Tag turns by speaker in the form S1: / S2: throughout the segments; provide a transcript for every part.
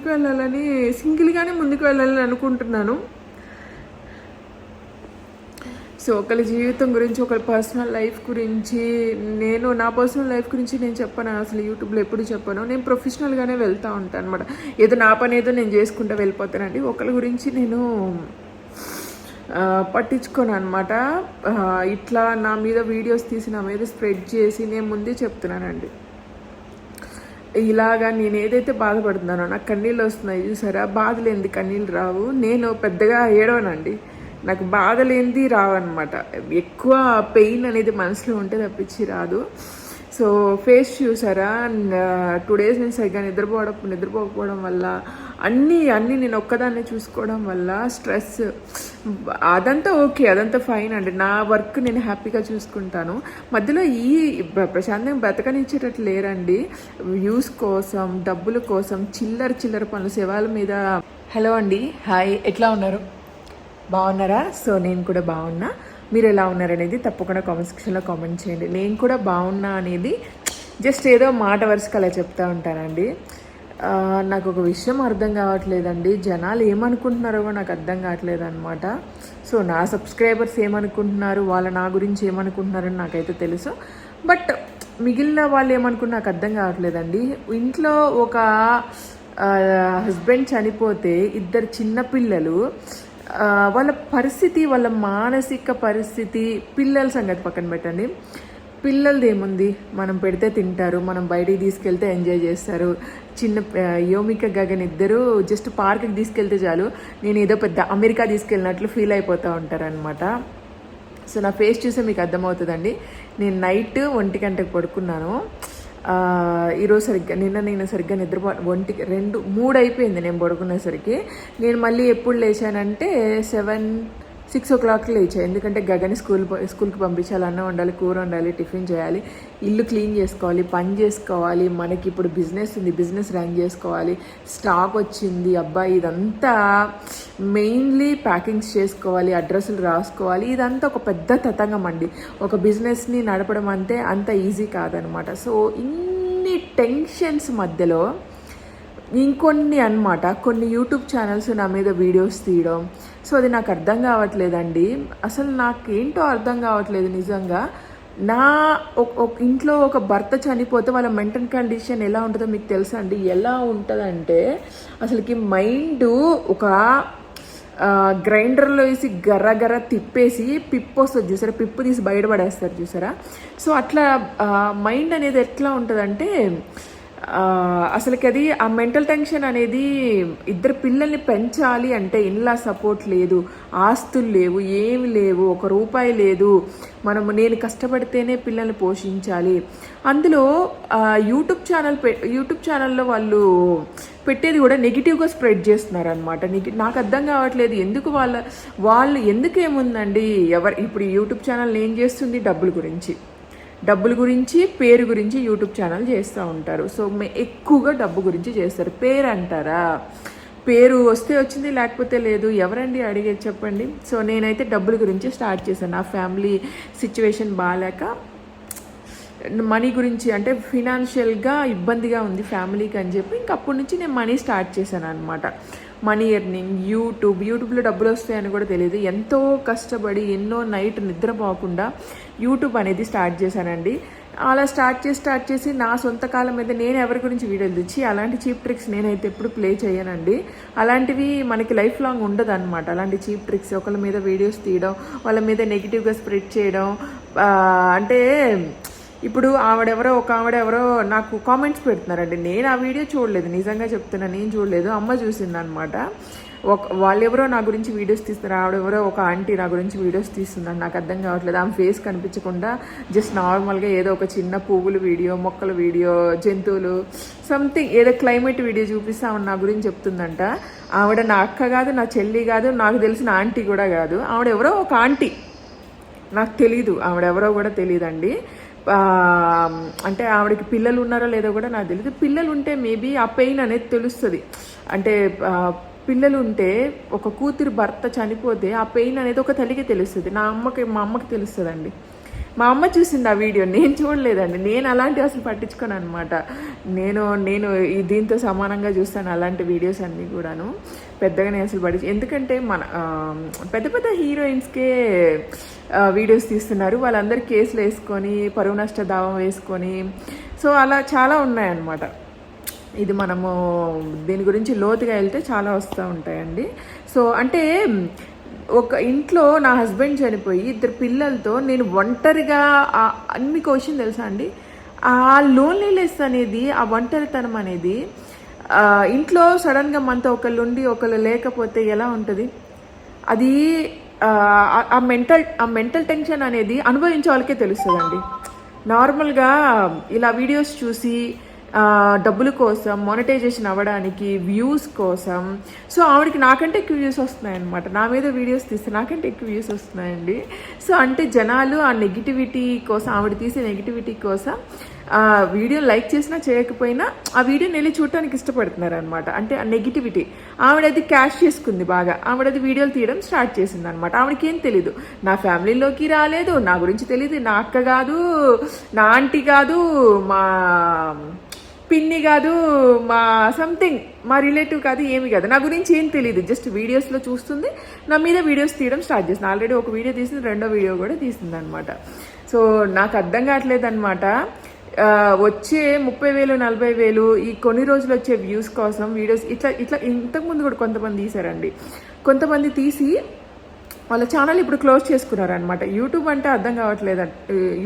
S1: ముందుకు వెళ్ళాలని సింగిల్గానే ముందుకు వెళ్ళాలని అనుకుంటున్నాను. సో ఒకరి జీవితం గురించి ఒకరి పర్సనల్ లైఫ్ గురించి నేను నా పర్సనల్ లైఫ్ గురించి నేను చెప్పను అసలు యూట్యూబ్లో ఎప్పుడు చెప్పను. నేను ప్రొఫెషనల్గానే వెళ్తూ ఉంటాను అనమాట ఏదో నా పని ఏదో నేను చేసుకుంటూ వెళ్ళిపోతానండి. ఒకరి గురించి నేను పట్టించుకోను అనమాట ఇట్లా నా మీద వీడియోస్ తీసి నా మీద స్ప్రెడ్ చేసి నేను ముందే చెప్తున్నానండి. ఇలాగా నేను ఏదైతే బాధపడుతున్నానో నాకు కన్నీళ్ళు వస్తున్నాయి చూసారా? బాధ లేనిది కన్నీళ్ళు రావు. నేను పెద్దగా ఏడవనండి. నాకు బాధ లేనిది రావన్నమాట. ఎక్కువ పెయిన్ అనేది మనసులో ఉంటే తప్పించి రాదు. సో ఫేస్ చూసారా? టూ డేస్ నేను సరిగ్గా నిద్రపోవడం నిద్రపోకపోవడం వల్ల అన్నీ అన్నీ నేను ఒక్కదాన్ని చూసుకోవడం వల్ల స్ట్రెస్ అదంతా ఓకే అదంతా ఫైన్ అండి. నా వర్క్ నేను హ్యాపీగా చూసుకుంటాను. మధ్యలో ఈ ప్రశాంతంగా బ్రతకనిచ్చేటట్లు లేరండి. వ్యూస్ కోసం డబ్బుల కోసం చిల్లర చిల్లర పనులు శవాల మీద. హలో అండి. హాయ్. ఎట్లా ఉన్నారు? బాగున్నారా? సో నేను కూడా బాగున్నా. మీరు ఎలా ఉన్నారనేది తప్పకుండా కామెంట్ సెక్షన్లో కామెంట్ చేయండి. నేను కూడా బాగున్నా అనేది జస్ట్ ఏదో మాట వరుసకు అలా చెప్తూ ఉంటానండి. నాకు ఒక విషయం అర్థం కావట్లేదండి. జనాలు ఏమనుకుంటున్నారో నాకు అర్థం కావట్లేదు అనమాట సో నా సబ్స్క్రైబర్స్ ఏమనుకుంటున్నారు? వాళ్ళ నా గురించి ఏమనుకుంటున్నారని నాకైతే తెలుసు. బట్ మిగిలిన వాళ్ళు ఏమనుకున్న నాకు అర్థం కావట్లేదండి. ఇంట్లో ఒక హస్బెండ్ చనిపోతే ఇద్దరు చిన్నపిల్లలు వాళ్ళ పరిస్థితి వాళ్ళ మానసిక పరిస్థితి పిల్లల సంగతి పక్కన పెట్టండి. పిల్లలది ఏముంది మనం పెడితే తింటారు మనం బయటికి తీసుకెళ్తే ఎంజాయ్ చేస్తారు. చిన్న యోమిక గగన్ ఇద్దరు జస్ట్ పార్క్కి తీసుకెళ్తే చాలు. నేను ఏదో పెద్ద అమెరికా తీసుకెళ్ళినట్లు ఫీల్ అయిపోతూ ఉంటారనమాట సో నా ఫేస్ చూస్తే మీకు అర్థమవుతుందండి. నేను నైట్ ఒంటి గంటకు పడుకున్నాను. ఈరోజు సరిగ్గా నిన్న నేను సరిగ్గా నిద్రపో ఒంటికి రెండు మూడు అయిపోయింది నేను పడుకునేసరికి. నేను మళ్ళీ ఎప్పుడు లేచానంటే సెవెన్ సిక్స్ ఓ క్లాక్కి లేచాయి. ఎందుకంటే గగని స్కూల్ స్కూల్కి పంపించాలి అన్నం ఉండాలి కూర ఉండాలి టిఫిన్ చేయాలి ఇల్లు క్లీన్ చేసుకోవాలి పని చేసుకోవాలి మనకి ఇప్పుడు బిజినెస్ ఉంది బిజినెస్ రన్ చేసుకోవాలి స్టాక్ వచ్చింది అబ్బాయి ఇదంతా మెయిన్లీ ప్యాకింగ్స్ చేసుకోవాలి అడ్రస్లు రాసుకోవాలి ఇదంతా ఒక పెద్ద తతంగం అండి. ఒక బిజినెస్ని నడపడం అంతే అంత ఈజీ కాదనమాట. సో ఇన్ని టెన్షన్స్ మధ్యలో ఇంకొన్ని అన్నమాట. కొన్ని యూట్యూబ్ ఛానల్స్ నా మీద వీడియోస్ తీయడం సో అది నాకు అర్థం కావట్లేదండి. అసలు నాకేంటో అర్థం కావట్లేదు నిజంగా. నా ఇంట్లో ఒక భర్త చనిపోతే వాళ్ళ మెంటల్ కండిషన్ ఎలా ఉంటుందో మీకు తెలుసా అండి? ఎలా ఉంటుందంటే అసలుకి మైండ్ ఒక గ్రైండర్లో వేసి గర్ర గర్ర తిప్పేసి పిప్పు వస్తుంది చూసారా? పిప్పు తీసి బయటపడేస్తారు చూసారా? సో అట్లా మైండ్ అనేది ఎట్లా ఉంటుందంటే అసలుకి అది ఆ మెంటల్ టెన్షన్ అనేది ఇద్దరు పిల్లల్ని పెంచాలి అంటే ఇన్లా సపోర్ట్ లేదు ఆస్తులు లేవు ఏమి లేవు ఒక రూపాయి లేదు. మనం నేను కష్టపడితేనే పిల్లల్ని పోషించాలి. అందులో యూట్యూబ్ ఛానల్ పె యూట్యూబ్ ఛానల్లో వాళ్ళు పెట్టేది కూడా నెగిటివ్గా స్ప్రెడ్ చేస్తున్నారు అనమాట నాకు అర్థం కావట్లేదు ఎందుకు వాళ్ళ వాళ్ళు ఎందుకేముందండి ఎవరు ఇప్పుడు యూట్యూబ్ ఛానల్ ఏం చేస్తుంది డబ్బుల గురించి. డబ్బుల గురించి పేరు గురించి యూట్యూబ్ ఛానల్ చేస్తూ ఉంటారు. సో మే- ఎక్కువగా డబ్బు గురించి చేస్తారు. పేరు అంటారా పేరు వస్తే వచ్చింది లేకపోతే లేదు? ఎవరండి అడిగేది చెప్పండి? సో నేనైతే డబ్బుల గురించి స్టార్ట్ చేశాను. నా ఫ్యామిలీ సిచ్యువేషన్ బాగాలేక మనీ గురించి అంటే ఫినాన్షియల్గా ఇబ్బందిగా ఉంది ఫ్యామిలీకి అని చెప్పి ఇంక అప్పటి నుంచి నేను మనీ స్టార్ట్ చేశాను అనమాట మనీ ఎర్నింగ్ యూట్యూబ్ యూట్యూబ్లో డబ్బులు వస్తాయని కూడా తెలియదు ఎంతో కష్టపడి ఎన్నో నైట్ నిద్రపోకుండా యూట్యూబ్ అనేది స్టార్ట్ చేశానండి. అలా స్టార్ట్ చేసి స్టార్ట్ చేసి నా సొంత కాలం మీద నేను ఎవరి గురించి వీడియోలు తెచ్చి అలాంటి చీప్ ట్రిక్స్ నేనైతే ఎప్పుడు ప్లే చేయనండి. అలాంటివి మనకి లైఫ్ లాంగ్ ఉండదు అనమాట అలాంటి చీప్ ట్రిక్స్ ఒకళ్ళ మీద వీడియోస్ తీయడం వాళ్ళ మీద నెగిటివ్గా స్ప్రెడ్ చేయడం అంటే ఇప్పుడు ఆవిడెవరో ఒక ఆవిడెవరో నాకు కామెంట్స్ పెడుతున్నారండి. నేను ఆ వీడియో చూడలేదు. నిజంగా చెప్తున్నా నేను చూడలేదు. అమ్మ చూసిందనమాట ఒక వాళ్ళెవరో నా గురించి వీడియోస్ తీస్తున్నారు ఆవిడెవరో ఒక ఆంటీ నా గురించి వీడియోస్ తీస్తున్నారు నాకు అర్థం కావట్లేదు. ఆమె ఫేస్ కనిపించకుండా జస్ట్ నార్మల్గా ఏదో ఒక చిన్న పువ్వుల వీడియో మొక్కల వీడియో జంతువులు సంథింగ్ ఏదో క్లైమేట్ వీడియో చూపిస్తే ఆవిడ నా గురించి చెప్తుందంట. ఆవిడ నా అక్క కాదు నా చెల్లి కాదు నాకు తెలిసిన ఆంటీ కూడా కాదు. ఆవిడ ఎవరో ఒక ఆంటీ. నాకు తెలీదు ఆవిడెవరో కూడా తెలియదండి అంటే ఆవిడకి పిల్లలు ఉన్నారో లేదో కూడా నాకు తెలియదు పిల్లలు ఉంటే మేబీ ఆ పెయిన్ అనేది తెలుస్తుంది. అంటే పిల్లలు ఉంటే ఒక కూతురు భర్త చనిపోతే ఆ పెయిన్ అనేది ఒక తల్లికి తెలుస్తుంది. నా అమ్మకి మా అమ్మకి తెలుస్తుందండి. మా అమ్మ చూసింది ఆ వీడియో నేను చూడలేదండి. నేను అలాంటివి అసలు పట్టించుకోను అనమాట నేను నేను దీంతో సమానంగా చూస్తాను అలాంటి వీడియోస్ అన్నీ కూడాను. పెద్దగా నేను అసలు పట్టి ఎందుకంటే మన పెద్ద పెద్ద హీరోయిన్స్కే వీడియోస్ తీస్తున్నారు. వాళ్ళందరూ కేసులు వేసుకొని పరువు నష్ట దావం వేసుకొని. సో అలా చాలా ఉన్నాయన్నమాట. ఇది మనము దీని గురించి లోతుగా వెళ్తే చాలా వస్తూ ఉంటాయండి. సో అంటే ఒక ఇంట్లో నా హస్బెండ్ చనిపోయి ఇద్దరు పిల్లలతో నేను ఒంటరిగా అన్ని క్వశ్చన్ తెలుసా అండి? ఆ లోన్లీనెస్ అనేది ఆ ఒంటరితనం అనేది ఇంట్లో సడన్గా మనతో ఒకళ్ళు ఉండి ఒకళ్ళు లేకపోతే ఎలా ఉంటుంది? అది ఆ, మెంటల్ ఆ మెంటల్ టెన్షన్ అనేది అనుభవించే వాళ్ళకే తెలుస్తుందండి. నార్మల్గా ఇలా వీడియోస్ చూసి డబ్బుల కోసం మానిటైజేషన్ అవ్వడానికి వ్యూస్ కోసం. సో ఆవిడకి నాకంటే ఎక్కువ వ్యూస్ వస్తున్నాయన్నమాట. నా మీద వీడియోస్ తీస్తే నాకంటే ఎక్కువ వ్యూస్ వస్తున్నాయండి. సో అంటే జనాలు ఆ నెగిటివిటీ కోసం ఆవిడ తీసే నెగిటివిటీ కోసం వీడియో లైక్ చేసినా చేయకపోయినా ఆ వీడియోని వెళ్ళి చూడటానికి ఇష్టపడుతున్నారు అనమాట అంటే ఆ నెగిటివిటీ ఆవిడది క్యాష్ చేసుకుంది బాగా. ఆవిడది వీడియోలు తీయడం స్టార్ట్ చేసింది అనమాట ఆవిడకి ఏం తెలీదు. నా ఫ్యామిలీలోకి రాలేదు నా గురించి తెలియదు నా అక్క కాదు నా ఆంటీ కాదు మా పిన్ని కాదు మా సంథింగ్ మా రిలేటివ్ కాదు ఏమి కాదు. నా గురించి ఏం తెలియదు జస్ట్ వీడియోస్లో చూస్తుంది. నా మీద వీడియోస్ తీయడం స్టార్ట్ చేసింది. ఆల్రెడీ ఒక వీడియో తీసింది రెండో వీడియో కూడా తీసింది అనమాట సో నాకు అర్థం కావట్లేదు అనమాట వచ్చే ముప్పై వేలు నలభై వేలు ఈ కొన్ని రోజులు వచ్చే వ్యూస్ కోసం వీడియోస్ ఇట్లా ఇట్లా ఇంతకుముందు కూడా కొంతమంది తీశారండి. కొంతమంది తీసి వాళ్ళ ఛానల్ ఇప్పుడు క్లోజ్ చేసుకున్నారు అనమాట యూట్యూబ్ అంటే అర్థం కావట్లేదు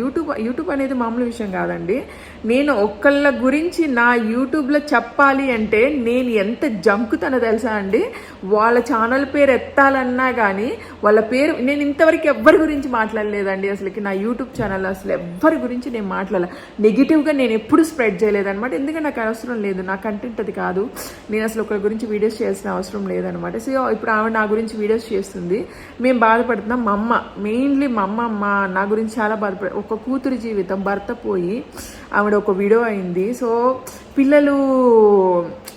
S1: యూట్యూబ్ యూట్యూబ్ అనేది మామూలు విషయం కాదండి. నేను ఒక్కళ్ళ గురించి నా యూట్యూబ్లో చెప్పాలి అంటే నేను ఎంత జంకుతానో తెలుసా అండి? వాళ్ళ ఛానల్ పేరు ఎత్తాలన్నా కానీ వాళ్ళ పేరు నేను ఇంతవరకు ఎవ్వరి గురించి మాట్లాడలేదండి. అసలుకి నా యూట్యూబ్ ఛానల్ అసలు ఎవ్వరి గురించి నేను మాట్లాడాల. నెగిటివ్గా నేను ఎప్పుడు స్ప్రెడ్ చేయలేదనమాట ఎందుకంటే నాకు అవసరం లేదు. నా కంటెంట్ అది కాదు. నేను అసలు ఒకరి గురించి వీడియోస్ చేయాల్సిన అవసరం లేదనమాట సో ఇప్పుడు ఆమె నా గురించి వీడియోస్ చేస్తుంది. మేము బాధపడుతున్నాం. మా అమ్మ మెయిన్లీ మా అమ్మ అమ్మ నా గురించి చాలా బాధపడ ఒక కూతురి జీవితం భర్త పోయి ఆవిడ ఒక వీడియో అయింది. సో పిల్లలు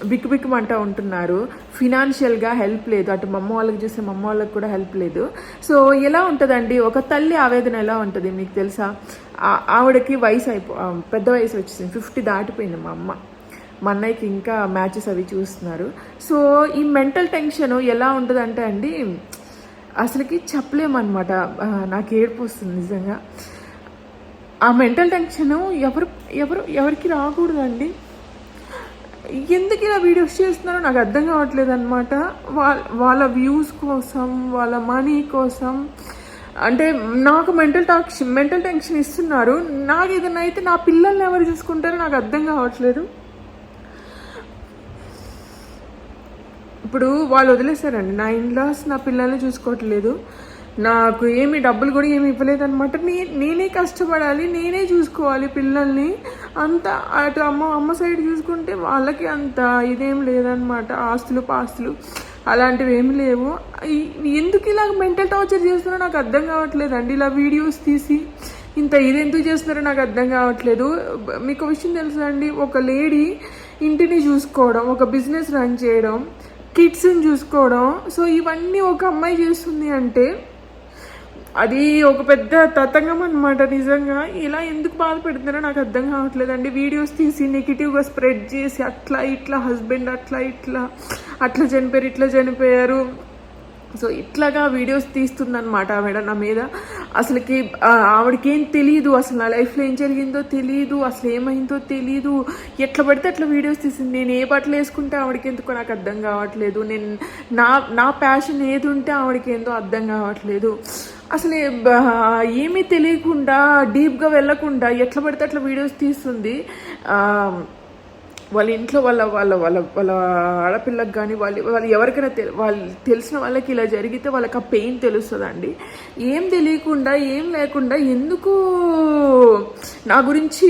S1: బిక్కుబిక్కుమంటూ ఉంటున్నారు. ఫినాన్షియల్గా హెల్ప్ లేదు. అటు మా అమ్మ వాళ్ళకి చూస్తే మా అమ్మ వాళ్ళకి కూడా హెల్ప్ లేదు. సో ఎలా ఉంటుందండి? ఒక తల్లి ఆవేదన ఎలా ఉంటుంది మీకు తెలుసా? ఆవిడకి వయసు అయిపో పెద్ద వయసు వచ్చేసింది. ఫిఫ్టీ దాటిపోయింది మా అమ్మ. మా అన్నయ్యకి ఇంకా మ్యాచెస్ అవి చూస్తున్నారు. సో ఈ మెంటల్ టెన్షన్ ఎలా ఉంటుందంటే అండి అసలుకి చెప్పలేమన్నమాట. నాకు ఏడుపు వస్తుంది నిజంగా. ఆ మెంటల్ టెన్షన్ ఎవరు ఎవరు ఎవరికి రాకూడదండి. ఎందుకు ఇలా వీడియోస్ చేస్తున్నారో నాకు అర్థం కావట్లేదు అనమాట వాళ్ళ వాళ్ళ వ్యూస్ కోసం వాళ్ళ మనీ కోసం. అంటే నాకు మెంటల్ టాక్షన్ మెంటల్ టెన్షన్ ఇస్తున్నారు. నాకు ఏదైనా అయితే నా పిల్లల్ని ఎవరు చూసుకుంటారో నాకు అర్థం కావట్లేదు. ఇప్పుడు వాళ్ళు వదిలేశారండి. నా ఇన్లాస్ నా పిల్లల్ని చూసుకోవట్లేదు. నాకు ఏమి డబ్బులు కూడా ఏమి ఇవ్వలేదు అనమాట నే నేనే కష్టపడాలి నేనే చూసుకోవాలి పిల్లల్ని. అంత అటు అమ్మ అమ్మ సైడ్ చూసుకుంటే వాళ్ళకి అంత ఇదేం లేదనమాట ఆస్తులు పాస్తులు అలాంటివి ఏమి లేవు. ఎందుకు ఇలా మెంటల్ టార్చర్ చేస్తున్నారో నాకు అర్థం కావట్లేదండి. ఇలా వీడియోస్ తీసి ఇంత ఇది ఎందుకు చేస్తున్నారో నాకు అర్థం కావట్లేదు. మీకు విషయం తెలుసా అండి? ఒక లేడీ ఇంటిని చూసుకోవడం ఒక బిజినెస్ రన్ చేయడం కిడ్స్ని చూసుకోవడం. సో ఇవన్నీ ఒక అమ్మాయి చేస్తుంది అంటే అది ఒక పెద్ద తతంగం అనమాట నిజంగా. ఇలా ఎందుకు బాధపెడుతున్నారో నాకు అర్థం కావట్లేదండి. వీడియోస్ తీసి నెగిటివ్గా స్ప్రెడ్ చేసి అట్లా ఇట్లా హస్బెండ్ అట్లా ఇట్లా అట్లా చనిపోయారు ఇట్లా చనిపోయారు. సో ఇట్లాగా వీడియోస్ తీస్తుందనమాట ఆవిడ నా మీద. అసలుకి ఆ, ఆవిడకి ఏం తెలియదు అసలు నా లైఫ్లో ఏం జరిగిందో తెలియదు అసలు ఏమైందో తెలియదు ఎట్లా పడితే అట్లా వీడియోస్ తీసింది. నేను ఏ బట్టలు వేసుకుంటే ఆవిడకి ఎందుకో నాకు అర్థం కావట్లేదు. నేను నా నా ప్యాషన్ ఏది ఉంటే ఆవిడకి ఏందో అర్థం కావట్లేదు. అసలు బ- ఏమీ తెలియకుండా డీప్గా వెళ్ళకుండా ఎట్లా పడితే అట్లా వీడియోస్ తీస్తుంది. వాళ్ళ ఇంట్లో వాళ్ళ వాళ్ళ వాళ్ళ వాళ్ళ ఆడపిల్లకి కానీ వాళ్ళు వాళ్ళు ఎవరికైనా తె వాళ్ళు తెలిసిన వాళ్ళకి ఇలా జరిగితే వాళ్ళకి ఆ పెయిన్ తెలుస్తుందండి. ఏం తెలియకుండా ఏం లేకుండా ఎందుకు నా గురించి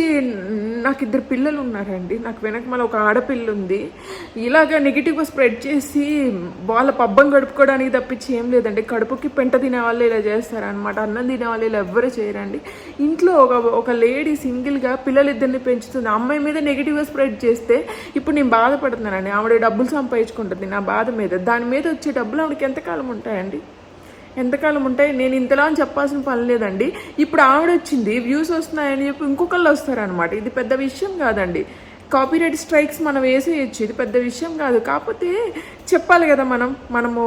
S1: నాకు ఇద్దరు పిల్లలు ఉన్నారండి. నాకు వెనక మళ్ళీ ఒక ఆడపిల్ల ఉంది ఇలాగ నెగిటివ్గా స్ప్రెడ్ చేసి వాళ్ళ పబ్బం గడుపుకోవడానికి తప్పించి ఏం లేదండి. కడుపుకి పెంట తినే వాళ్ళు ఇలా చేస్తారనమాట అన్నం తినే వాళ్ళు ఇలా ఎవ్వరు చేయరండి. ఇంట్లో ఒక ఒక లేడీ సింగిల్గా పిల్లలిద్దరిని పెంచుతుంది. అమ్మాయి మీద నెగిటివ్గా స్ప్రెడ్ చేస్తే ఇప్పుడు నేను బాధపడుతున్నానండి. ఆవిడ డబ్బులు సంపాదించుకుంటుంది నా బాధ మీద. దాని మీద వచ్చే డబ్బులు ఆవిడకి ఎంతకాలం ఉంటాయండి? ఎంతకాలం ఉంటాయి? నేను ఇంతలా అని చెప్పాల్సిన పని లేదండి. ఇప్పుడు ఆవిడ వచ్చింది వ్యూస్ వస్తున్నాయని చెప్పి ఇంకొకళ్ళు వస్తారనమాట ఇది పెద్ద విషయం కాదండి. కాపీరైట్ స్ట్రైక్స్ మనం వేసేయచ్చు. ఇది పెద్ద విషయం కాదు. కాకపోతే చెప్పాలి కదా మనం. మనము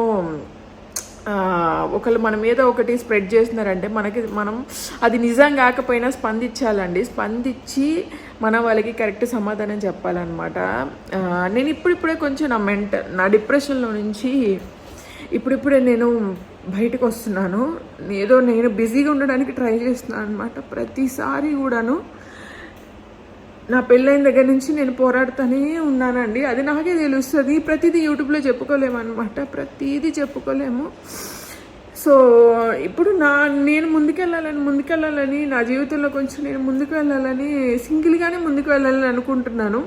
S1: ఒకళ్ళు మన మీద ఒకటి స్ప్రెడ్ చేస్తున్నారంటే మనకి మనం అది నిజం కాకపోయినా స్పందించాలండి. స్పందించి మన వాళ్ళకి కరెక్ట్ సమాధానం చెప్పాలన్నమాట. నేను ఇప్పుడిప్పుడే కొంచెం నా మెంట నా డిప్రెషన్లో నుంచి ఇప్పుడిప్పుడే నేను బయటకు వస్తున్నాను. ఏదో నేను బిజీగా ఉండడానికి ట్రై చేస్తున్నాను అనమాట ప్రతిసారి కూడాను నా పెళ్ళైన దగ్గర నుంచి నేను పోరాడుతూనే ఉన్నానండి. అది నాకే తెలుస్తుంది. ప్రతిదీ యూట్యూబ్లో చెప్పుకోలేము అనమాట ప్రతిదీ చెప్పుకోలేము. సో ఇప్పుడు నా నేను ముందుకెళ్ళాలని ముందుకెళ్ళాలని నా జీవితంలో కొంచెం నేను ముందుకు వెళ్ళాలని సింగిల్గానే ముందుకు వెళ్ళాలని అనుకుంటున్నాను.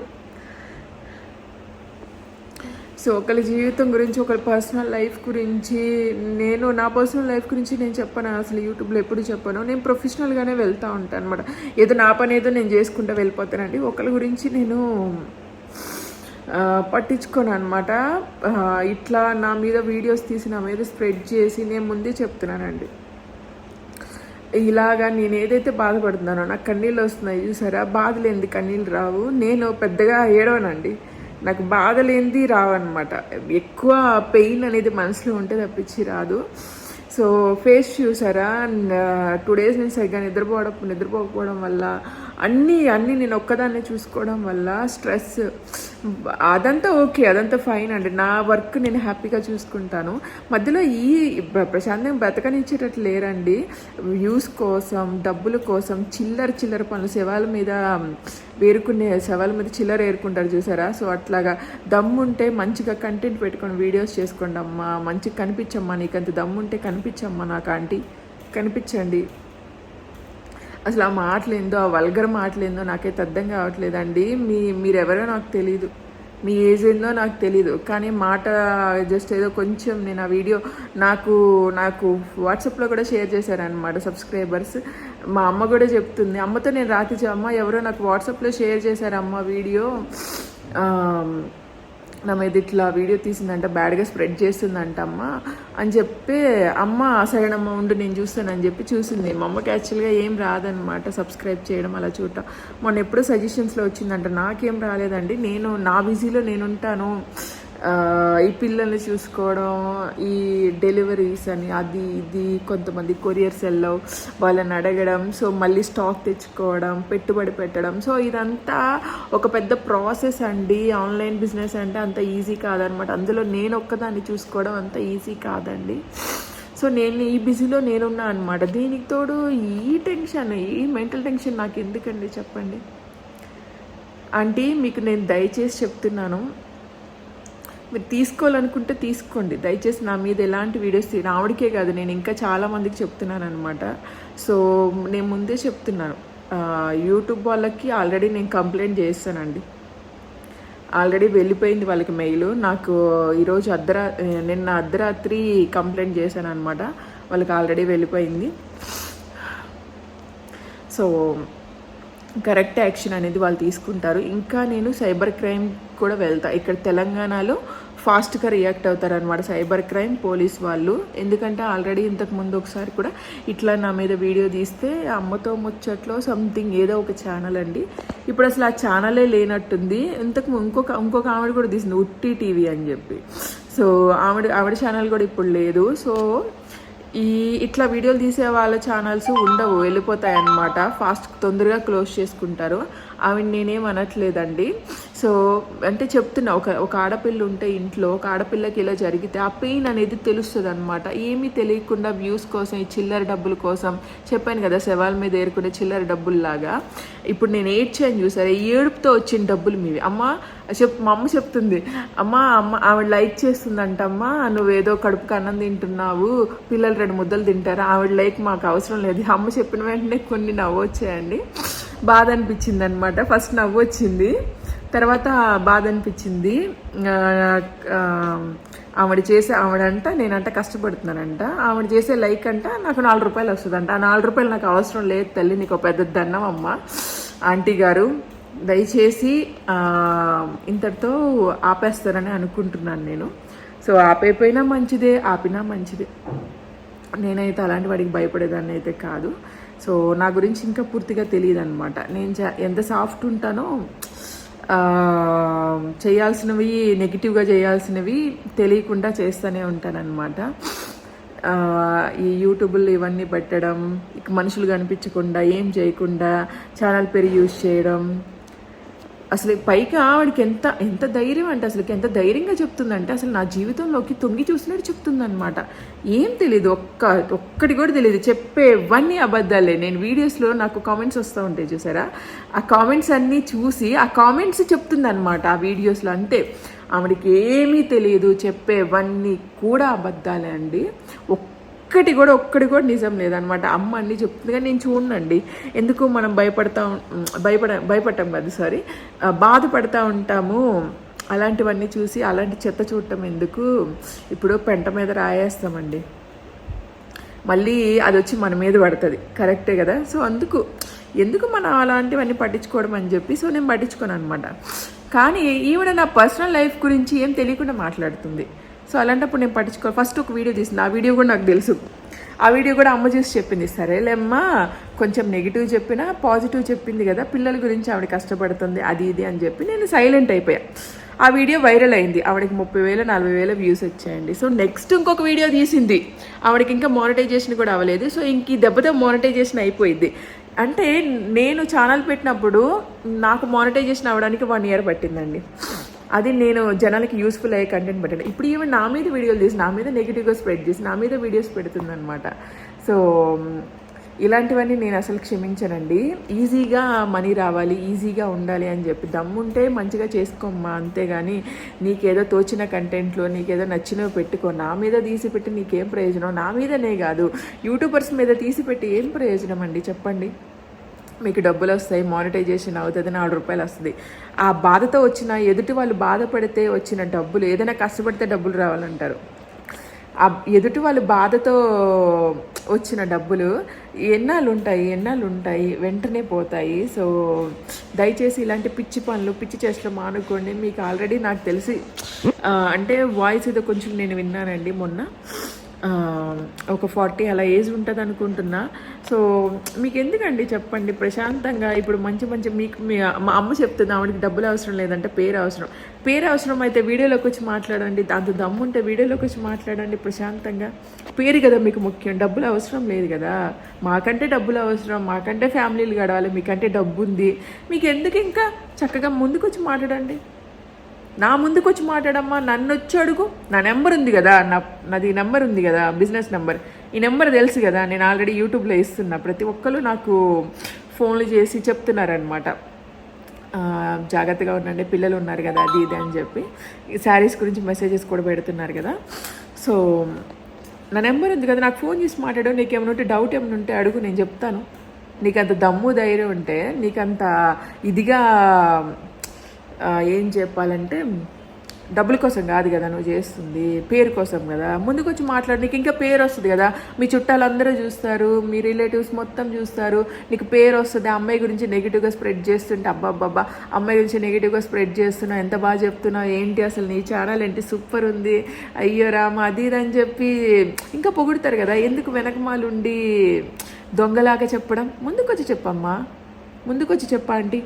S1: సో ఒకరి జీవితం గురించి ఒకరి పర్సనల్ లైఫ్ గురించి నేను నా పర్సనల్ లైఫ్ గురించి నేను చెప్పను. అసలు యూట్యూబ్లో ఎప్పుడు చెప్పను. నేను ప్రొఫెషనల్గానే వెళ్తూ ఉంటాను అనమాట ఏదో నా పని ఏదో నేను చేసుకుంటూ వెళ్ళిపోతానండి. ఒకరి గురించి నేను పట్టించుకోను అనమాట ఇట్లా నా మీద వీడియోస్ తీసి నా మీద స్ప్రెడ్ చేసి నేను ముందే చెప్తున్నానండి. ఇలాగా నేను ఏదైతే బాధపడుతున్నానో నాకు కన్నీళ్ళు వస్తున్నాయి చూసారా? బాధ కన్నీళ్ళు రావు. నేను పెద్దగా ఏడవనండి. నాకు బాధ లేనిది రావన్నమాట. ఎక్కువ పెయిన్ అనేది మనసులో ఉంటే తప్పించి రాదు. సో ఫేస్ చూసారా? టూ డేస్ నేను సరిగ్గా నిద్రపోవడం నిద్రపోకపోవడం వల్ల అన్నీ అన్నీ నేను ఒక్కదాన్నే చూసుకోవడం వల్ల స్ట్రెస్ అదంతా ఓకే అదంతా ఫైన్ అండి. నా వర్క్ నేను హ్యాపీగా చూసుకుంటాను. మధ్యలో ఈ ప్రశాంతం ప్రశాంతంగా లేరండి. వ్యూస్ కోసం డబ్బుల కోసం చిల్లర చిల్లర పనులు శవాల మీద వేరుకునే శవాల మీద చిల్లర ఏరుకుంటారు చూసారా? సో అట్లాగా దమ్ముంటే మంచిగా కంటెంట్ పెట్టుకొని వీడియోస్ చేసుకోండి అమ్మా. మంచిగా కనిపించమ్మా నీకంత దమ్ముంటే కనిపించమ్మా నాకు ఆంటీ కనిపించండి. అసలు ఆ మాటలేందో ఆ వల్గర్ ఏందో నాకైతే అర్థం కావట్లేదండి. మీ మీరెవరో నాకు తెలీదు. మీ ఏజ్ ఏందో నాకు తెలీదు. కానీ మాట జస్ట్ ఏదో కొంచెం నేను ఆ వీడియో నాకు నాకు వాట్సాప్లో కూడా షేర్ చేశారనమాట సబ్స్క్రైబర్స్. మా అమ్మ కూడా చెప్తుంది అమ్మతో నేను రాత్రి అమ్మ ఎవరో నాకు వాట్సాప్లో షేర్ చేశారు అమ్మ వీడియో నా మీద ఇట్లా వీడియో తీసిందంట బ్యాడ్గా స్ప్రెడ్ చేస్తుందంట అమ్మ అని చెప్పి అమ్మ సరేనమ్మ ఉండు నేను చూస్తానని చెప్పి చూసింది. మా అమ్మకి యాక్చువల్గా ఏం రాదనమాట సబ్స్క్రైబ్ చేయడం అలా చూడటం మొన్న ఎప్పుడో సజెషన్స్లో వచ్చిందంట నాకేం రాలేదండి నేను నా బిజీలో నేను ఉంటాను. ఈ పిల్లల్ని చూసుకోవడం ఈ డెలివరీస్ అని అది ఇది కొంతమంది కొరియర్స్ వెళ్ళవు వాళ్ళని అడగడం సో మళ్ళీ స్టాక్ తెచ్చుకోవడం పెట్టుబడి పెట్టడం. సో ఇదంతా ఒక పెద్ద ప్రాసెస్ అండి. ఆన్లైన్ బిజినెస్ అంటే అంత ఈజీ కాదనమాట. అందులో నేను ఒక్కదాన్ని చూసుకోవడం అంత ఈజీ కాదండి. సో నేను ఈ బిజీలో నేనున్నా అనమాట దీనికి తోడు ఈ టెన్షన్ ఈ మెంటల్ టెన్షన్ నాకు ఎందుకండి చెప్పండి? ఆంటీ మీకు నేను దయచేసి చెప్తున్నాను. మీరు తీసుకోవాలనుకుంటే తీసుకోండి. దయచేసి నా మీద ఎలాంటి వీడియోస్ తీ ఆవిడకే కాదు నేను ఇంకా చాలామందికి చెప్తున్నాను అనమాట సో నేను ముందే చెప్తున్నాను. యూట్యూబ్ వాళ్ళకి ఆల్రెడీ నేను కంప్లైంట్ చేస్తానండి. ఆల్రెడీ వెళ్ళిపోయింది వాళ్ళకి మెయిల్. నాకు ఈరోజు అర్ధరా నిన్న అర్ధరాత్రి కంప్లైంట్ చేశాను అనమాట వాళ్ళకి ఆల్రెడీ వెళ్ళిపోయింది. సో కరెక్ట్ యాక్షన్ అనేది వాళ్ళు తీసుకుంటారు. ఇంకా నేను సైబర్ క్రైమ్ కూడా వెళ్తా. ఇక్కడ తెలంగాణలో ఫాస్ట్గా రియాక్ట్ అవుతారు అనమాట సైబర్ క్రైమ్ పోలీస్ వాళ్ళు. ఎందుకంటే ఆల్రెడీ ఇంతకు ముందు ఒకసారి కూడా ఇట్లా నా మీద వీడియో తీస్తే అమ్మతో ముచ్చట్లో సంథింగ్ ఏదో ఒక ఛానల్ అండి. ఇప్పుడు అసలు ఆ ఛానలే లేనట్టుంది. ఇంతకు ఇంకొక ఇంకొక ఆవిడ కూడా తీసింది ఉట్టి టీవీ అని చెప్పి. సో ఆవిడ ఆవిడ ఛానల్ కూడా ఇప్పుడు లేదు. సో ఈ ఇట్లా వీడియోలు తీసే వాళ్ళ ఛానల్స్ ఉండవు వెళ్ళిపోతాయి అన్నమాట ఫాస్ట్ తొందరగా క్లోజ్ చేసుకుంటారు. ఆవిడ నేనేం అనట్లేదండి. సో అంటే చెప్తున్నా ఒక ఒక ఆడపిల్ల ఉంటే ఇంట్లో ఒక ఆడపిల్లకి ఇలా జరిగితే ఆ పెయిన్ అనేది తెలుస్తుంది అనమాట ఏమీ తెలియకుండా వ్యూస్ కోసం ఈ చిల్లర డబ్బుల కోసం చెప్పాను కదా శవాల మీద ఏరుకునే చిల్లర డబ్బుల్లాగా. ఇప్పుడు నేను ఏడ్చాను చూసారా ఈ ఏడుపుతో వచ్చిన డబ్బులు మీవి. అమ్మ చెప్ మా అమ్మ చెప్తుంది అమ్మ అమ్మ ఆవిడ లైక్ చేస్తుందంట అమ్మ నువ్వేదో కడుపుకి అన్నం తింటున్నావు పిల్లలు రెండు ముద్దలు తింటారు ఆవిడ లైక్ మాకు అవసరం లేదు. అమ్మ చెప్పిన వెంటనే కొన్ని నవ్వొచ్చాయండి. బాధ అనిపించింది అనమాట ఫస్ట్ నవ్వొచ్చింది. తర్వాత బాధ అనిపించింది. ఆవిడ చేసే ఆవిడంట నేనంట కష్టపడుతున్నానంట. ఆవిడ చేసే లైక్ అంట నాకు నాలుగు రూపాయలు వస్తుందంట. ఆ నాలుగు రూపాయలు నాకు అవసరం లేదు తల్లి నీకు ఒక పెద్ద దన్నం అమ్మ. ఆంటీ గారు దయచేసి ఇంతటితో ఆపేస్తారని అనుకుంటున్నాను నేను. సో ఆపైపోయినా మంచిదే ఆపినా మంచిదే. నేనైతే అలాంటి వాడికి భయపడేదాన్ని అయితే కాదు. సో నా గురించి ఇంకా పూర్తిగా తెలియదు అనమాట నేను ఎంత సాఫ్ట్ ఉంటానో చేయాల్సినవి నెగిటివ్గా చేయాల్సినవి తెలియకుండా చేస్తూనే ఉంటానన్నమాట. ఈ యూట్యూబ్లో ఇవన్నీ పెట్టడం ఇక మనుషులు కనిపించకుండా ఏం చేయకుండా ఛానల్ పేరు యూజ్ చేయడం అసలు పైకి ఆవిడకి ఎంత ఎంత ధైర్యం అంటే అసలు ఎంత ధైర్యంగా చెప్తుందంటే అసలు నా జీవితంలోకి తొంగి చూసినట్టు చెప్తుందనమాట ఏం తెలియదు ఒక్క ఒక్కటి కూడా తెలియదు చెప్పేవన్నీ అబద్ధాలే. నేను వీడియోస్లో నాకు కామెంట్స్ వస్తూ ఉంటాయి చూసారా? ఆ కామెంట్స్ అన్నీ చూసి ఆ కామెంట్స్ చెప్తుందనమాట ఆ వీడియోస్లో. అంతే. ఆవిడకి ఏమీ తెలియదు చెప్పేవన్నీ కూడా అబద్ధాలే అండి. ఒక్కటి కూడా ఒక్కటి కూడా నిజం లేదనమాట. అమ్మ అన్ని చెప్తుంది కానీ నేను చూడండి. ఎందుకు మనం భయపడతా భయపడ భయపడటం కాదు సారీ బాధపడతా ఉంటాము. అలాంటివన్నీ చూసి అలాంటి చెత్త చూడటం ఎందుకు? ఇప్పుడు పెంట మీద రాయేస్తామండి. మళ్ళీ అది వచ్చి మన మీద పడుతుంది. కరెక్టే కదా? సో అందుకు ఎందుకు మనం అలాంటివన్నీ పట్టించుకోవడం అని చెప్పి సో నేను పట్టించుకోను అనమాట. కానీ ఈవిడ నా పర్సనల్ లైఫ్ గురించి ఏం తెలియకుండా మాట్లాడుతుంది. సో అలాంటప్పుడు నేను పట్టించుకో ఫస్ట్ ఒక వీడియో తీసింది. ఆ వీడియో కూడా నాకు తెలుసు. ఆ వీడియో కూడా అమ్మ చూసి చెప్పింది. సరేలేమ్మా కొంచెం నెగిటివ్ చెప్పినా పాజిటివ్ చెప్పింది కదా పిల్లల గురించి ఆవిడ కష్టపడుతుంది అది ఇది అని చెప్పి నేను సైలెంట్ అయిపోయా. ఆ వీడియో వైరల్ అయింది. ఆవిడకి ముప్పై వేల నలభై వేల వ్యూస్ వచ్చాయండి. సో నెక్స్ట్ ఇంకొక వీడియో తీసింది. ఆవిడకి ఇంకా మానిటైజేషన్ కూడా అవ్వలేదు. సో ఇంక ఈ దెబ్బతో మానిటైజేషన్ అయిపోయింది. అంటే నేను ఛానల్ పెట్టినప్పుడు నాకు మానిటైజేషన్ అవ్వడానికి వన్ ఇయర్ పట్టిందండి. అది నేను జనాలకి యూస్ఫుల్ అయ్యే కంటెంట్ పెట్టాను ఇప్పుడు ఈవెన్ నా మీద వీడియోలు తీసి నా మీద నెగిటివ్గా స్ప్రెడ్ చేసి నా మీద వీడియోస్ పెడుతుందనమాట సో um, ఇలాంటివన్నీ నేను అసలు క్షమించనండి. ఈజీగా మనీ రావాలి ఈజీగా ఉండాలి అని చెప్పి దమ్ముంటే మంచిగా చేసుకోమ్మా అంతేగాని నీకేదో తోచిన కంటెంట్లో నీకేదో నచ్చినవి పెట్టుకో నా మీద తీసి పెట్టి నీకేం ప్రయోజనం? నా మీదనే కాదు. యూట్యూబర్స్ మీద తీసి పెట్టి ఏం ప్రయోజనం అండి? చెప్పండి. మీకు డబ్బులు వస్తాయి మానిటైజేషన్ అవుతుంది నాలుగు రూపాయలు వస్తుంది. ఆ బాధతో వచ్చిన ఎదుటి వాళ్ళు బాధపడితే వచ్చిన డబ్బులు ఏదైనా కష్టపడితే డబ్బులు రావాలంటారు. ఆ ఎదుటి వాళ్ళు బాధతో వచ్చిన డబ్బులు ఎన్నాళ్ళు ఉంటాయి ఎన్నాళ్ళు ఉంటాయి వెంటనే పోతాయి. సో దయచేసి ఇలాంటి పిచ్చి పనులు పిచ్చి చేష్టలు మానుకోండి. మీకు ఆల్రెడీ నాకు తెలిసి అంటే వాయిస్ ఏదో కొంచెం నేను విన్నానండి మొన్న. ఒక ఫార్టీ అలా ఏజ్ ఉంటుంది అనుకుంటున్నా. సో మీకు ఎందుకండి చెప్పండి? ప్రశాంతంగా ఇప్పుడు మంచి మంచి మీకు మీ మా అమ్మ చెప్తుంది ఆవిడకి డబ్బులు అవసరం లేదంటే పేరు అవసరం. పేరు అవసరం అయితే వీడియోలోకి వచ్చి మాట్లాడండి. దాంతో దమ్ముంటే వీడియోలోకి వచ్చి మాట్లాడండి ప్రశాంతంగా. పేరు కదా మీకు ముఖ్యం డబ్బులు అవసరం లేదు కదా. మాకంటే డబ్బులు అవసరం మాకంటే ఫ్యామిలీలు గడవాలి మీకంటే డబ్బు ఉంది మీకు ఎందుకు ఇంకా చక్కగా ముందుకు వచ్చి మాట్లాడండి? నా ముందుకు వచ్చి మాట్లాడమ్మా నన్ను వచ్చి అడుగు. నా నెంబర్ ఉంది కదా నా నాది నెంబర్ ఉంది కదా బిజినెస్ నెంబర్. ఈ నెంబర్ తెలుసు కదా నేను ఆల్రెడీ యూట్యూబ్లో ఇస్తున్నా. ప్రతి ఒక్కరు నాకు ఫోన్లు చేసి చెప్తున్నారనమాట జాగ్రత్తగా ఉండండి పిల్లలు ఉన్నారు కదా అది ఇది అని చెప్పి. శారీస్ గురించి మెసేజెస్ కూడా పెడుతున్నారు కదా. సో నా నెంబర్ ఉంది కదా నాకు ఫోన్ చేసి మాట్లాడు నీకు ఏమైనా ఉంటే డౌట్ ఏమైనా ఉంటే అడుగు నేను చెప్తాను. నీకు అంత దమ్ము ధైర్యం ఉంటే నీకంత ఇదిగా ఏం చెప్పాలంటే డబ్బుల కోసం కాదు కదా నువ్వు చేస్తుంది పేరు కోసం కదా. ముందుకు వచ్చి మాట్లాడు నీకు ఇంకా పేరు వస్తుంది కదా. మీ చుట్టాలందరూ చూస్తారు మీ రిలేటివ్స్ మొత్తం చూస్తారు నీకు పేరు వస్తుంది ఆ అమ్మాయి గురించి నెగిటివ్గా స్ప్రెడ్ చేస్తుంటే అబ్బాబ్బాబ్బా అమ్మాయి గురించి నెగిటివ్గా స్ప్రెడ్ చేస్తున్నావు ఎంత బాగా చెప్తున్నావు ఏంటి అసలు నీ ఛానల్ ఏంటి సూపర్ ఉంది అయ్యో రామ అది ఇది అని చెప్పి ఇంకా పొగుడతారు కదా. ఎందుకు వెనకమాలుండి దొంగలాగా చెప్పడం? ముందుకొచ్చి చెప్పమ్మా. ముందుకొచ్చి చెప్పా ఆంటీ.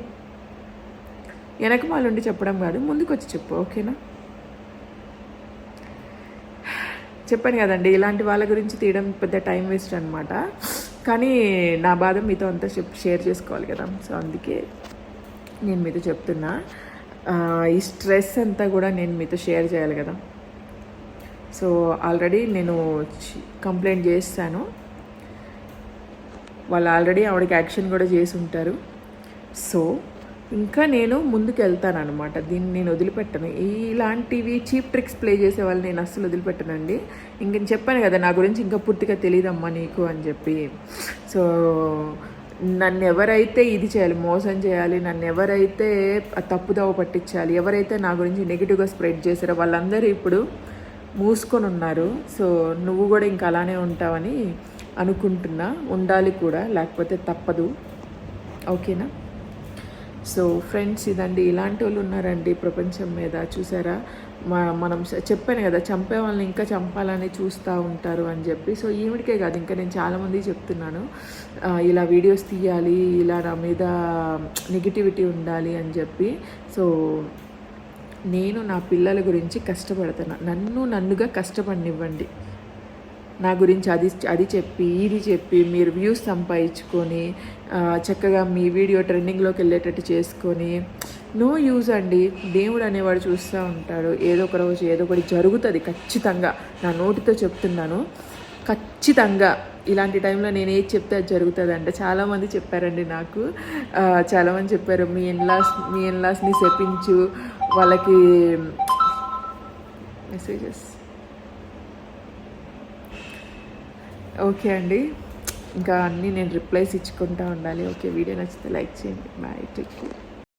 S1: వెనక వెనకమాలుండి చెప్పడం కాదు ముందుకొచ్చి చెప్పు ఓకేనా? చెప్పాను కదండి ఇలాంటి వాళ్ళ గురించి తీయడం పెద్ద టైం వేస్ట్ అనమాట కానీ నా బాధ మీతో అంతా చెప్ షేర్ చేసుకోవాలి కదా సో అందుకే నేను మీతో చెప్తున్నా. ఈ స్ట్రెస్ అంతా కూడా నేను మీతో షేర్ చేయాలి కదా. సో ఆల్రెడీ నేను కంప్లైంట్ చేస్తాను. వాళ్ళు ఆల్రెడీ ఆవిడకి యాక్షన్ కూడా చేసి ఉంటారు. సో ఇంకా నేను ముందుకు వెళ్తాను అనమాట దీన్ని నేను వదిలిపెట్టను. ఇలాంటివి చీప్ ట్రిక్స్ ప్లే చేసే వాళ్ళు నేను అస్సలు వదిలిపెట్టనండి. ఇంక నేను చెప్పాను కదా నా గురించి ఇంకా పూర్తిగా తెలియదమ్మా నీకు అని చెప్పి. సో నన్ను ఎవరైతే ఇది చేయాలి మోసం చేయాలి నన్ను ఎవరైతే తప్పుదోవ పట్టించాలి ఎవరైతే నా గురించి నెగిటివ్గా స్ప్రెడ్ చేశారో వాళ్ళందరూ ఇప్పుడు మూసుకొని ఉన్నారు. సో నువ్వు కూడా ఇంకా అలానే ఉంటావని అనుకుంటున్నా. ఉండాలి కూడా లేకపోతే తప్పదు. ఓకేనా? సో ఫ్రెండ్స్ ఇదండి. ఇలాంటి వాళ్ళు ఉన్నారండి ప్రపంచం మీద. చూసారా? మనం చెప్పాను కదా చంపే వాళ్ళని ఇంకా చంపాలని చూస్తూ ఉంటారు అని చెప్పి. సో ఈవిడికే కాదు ఇంకా నేను చాలామంది చెప్తున్నాను. ఇలా వీడియోస్ తీయాలి ఇలా నా మీద నెగిటివిటీ ఉండాలి అని చెప్పి. సో నేను నా పిల్లల గురించి కష్టపడుతున్నా నన్ను నన్నుగా కష్టపడినివ్వండి. నా గురించి అది అది చెప్పి ఇది చెప్పి మీరు వ్యూస్ సంపాదించుకొని చక్కగా మీ వీడియో ట్రెండింగ్లోకి వెళ్ళేటట్టు చేసుకొని నో యూజ్ అండి. దేవుడు అనేవాడు చూస్తూ ఉంటాడు. ఏదో ఒక రోజు ఏదో ఒకటి జరుగుతుంది ఖచ్చితంగా. నా నోటితో చెప్తున్నాను. ఖచ్చితంగా. ఇలాంటి టైంలో నేను ఏది చెప్తే అది జరుగుతుంది అంటే చాలామంది చెప్పారండి నాకు. చాలామంది చెప్పారు మీ ఇన్లాస్ మీ ఇన్లాస్ని శపించు. వాళ్ళకి మెసేజెస్ ఓకే అండి. ఇంకా అన్నీ నేను రిప్లైస్ ఇచ్చుకుంటా ఉండాలి. ఓకే వీడియో నచ్చితే లైక్ చేయండి. Bye take care